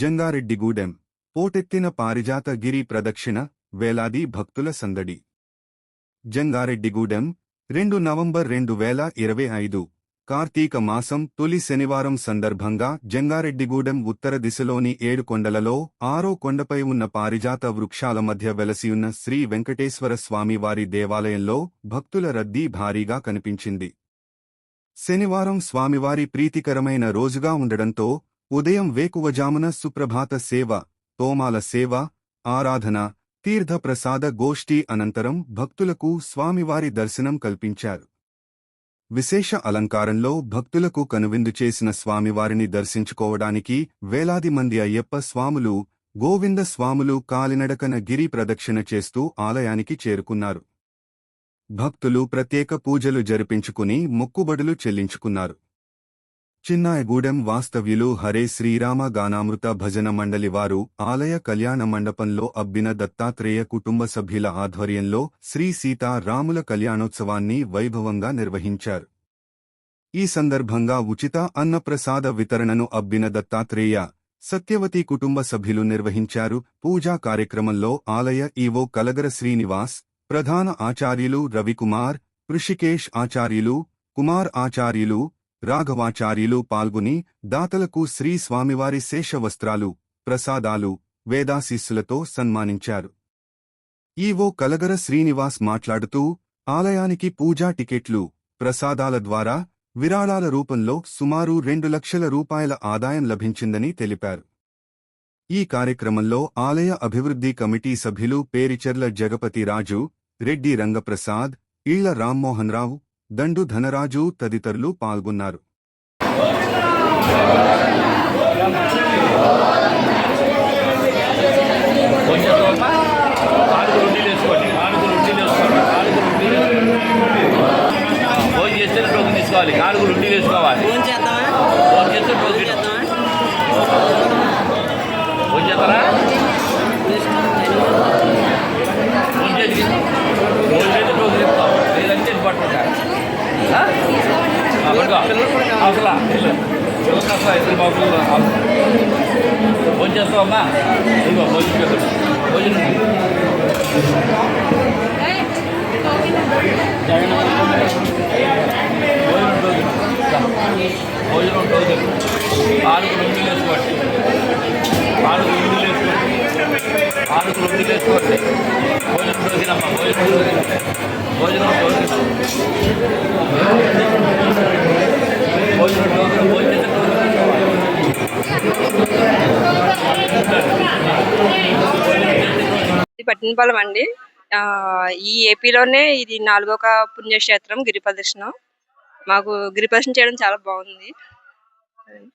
జంగారెడ్డిగూడెం పోటెత్తిన పారిజాత గిరి ప్రదక్షిణ వేలాది భక్తుల సందడి. జంగారెడ్డిగూడెం రెండు నవంబర్ రెండు వేల ఇరవై ఐదు. కార్తీక మాసం తొలి శనివారం సందర్భంగా జంగారెడ్డిగూడెం ఉత్తర దిశలోని ఏడు కొండలలో ఆరో కొండపై ఉన్న పారిజాత వృక్షాల మధ్య వెలసియున్న శ్రీ వెంకటేశ్వర స్వామివారి దేవాలయంలో భక్తుల రద్దీ భారీగా కనిపించింది. శనివారం స్వామివారి ప్రీతికరమైన రోజుగా ఉండడంతో ఉదయం వేకువజామున సుప్రభాత సేవ తోమాల సేవ ఆరాధన తీర్థప్రసాద గోష్ఠి అనంతరం భక్తులకు స్వామివారి దర్శనం కల్పించారు. విశేష అలంకారంలో భక్తులకు కనువిందు చేసిన స్వామివారిని దర్శించుకోవడానికి వేలాది మంది అయ్యప్ప స్వాములు గోవింద స్వాములు కాలినడకన గిరి ప్రదక్షిణ చేస్తూ ఆలయానికి చేరుకున్నారు. భక్తులు ప్రత్యేక పూజలు జరిపించుకుని మొక్కుబడులు చెల్లించుకున్నారు. చిన్నాయగూడెం వాస్తవ్యులు హరే శ్రీరామ గానామృత భజన మండలి వారు ఆలయ కళ్యాణ మండపంలో అబ్బిన దత్తాత్రేయ కుటుంబ సభ్యుల ఆధ్వర్యంలో శ్రీ సీతా రాముల కళ్యాణోత్సవాన్ని వైభవంగా నిర్వహించారు. ఈ సందర్భంగా ఉచిత అన్నప్రసాద వితరణను అబ్బిన దత్తాత్రేయ సత్యవతి కుటుంబ సభ్యులు నిర్వహించారు. పూజా కార్యక్రమంలో ఆలయ ఈవో కలగర శ్రీనివాస్ ప్రధాన ఆచార్యులు రవికుమార్ ఋషికేష్ ఆచార్యులు కుమార్ ఆచార్యులు రాఘవాచార్యులు పాల్గొని దాతలకు శ్రీ స్వామివారి శేషవస్త్రాలు ప్రసాదాలు వేదాశీస్సులతో సన్మానించారు. ఈవో కలగర శ్రీనివాస్ మాట్లాడుతూ ఆలయానికి పూజా టికెట్లు ప్రసాదాల ద్వారా విరాళాల రూపంలో సుమారు రెండు లక్షల రూపాయల ఆదాయం లభించిందని తెలిపారు. ఈ కార్యక్రమంలో ఆలయ అభివృద్ధి కమిటీ సభ్యులు పేరిచెర్ల జగపతి రాజు రెడ్డి రంగప్రసాద్ ఇళ్ళ రామ్మోహన్ రావు దండు ధనరాజు తదితరులు పాల్గొన్నారు. కొంచెం తోట నాలుగు రొట్టెలు వేసుకోండి నాలుగు రొట్టెలు వేసుకోండి నాలుగు రొట్టెలు భోజనం చేస్తే టోకెన్ తీసుకోవాలి నాలుగు రొట్టెలు వేసుకోవాలి ఫోన్ చేద్దామా భోజనం చేస్తే టోకెన్ చేద్దామా భోజనం చేస్తారా భోజనం చేసి భోజనం చేస్తే టోకెన్ ఇస్తాం లేదంటే పట్టుకుంటారు అవసరా ఇల్లు అవసరం ఇద్దరు బాబులు భోజనం చేస్తావమ్మా ఇదిగో భోజనం చేద్దాం భోజనం భోజనం భోజనం భోజనం రెండు వేసుకోండి. ఆరు రెండు వేసుకోండి. ఆరు రెండు వేసుకోండి. ఇది పట్టినపాలెం అండి ఆ, ఈ ఏపీలోనే ఇది నాలుగొక పుణ్యక్షేత్రం గిరి ప్రదర్శనం మాకు గిరి ప్రదర్శన చేయడం చాలా బాగుంది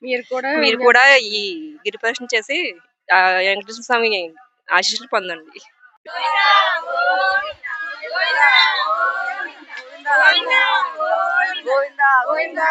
మీరు కూడా మీరు కూడా ఈ గిరి ప్రదర్శన చేసి ఆ, వెంకటేశ్వర స్వామి ఆశీస్సులు పొందండి గోవిందా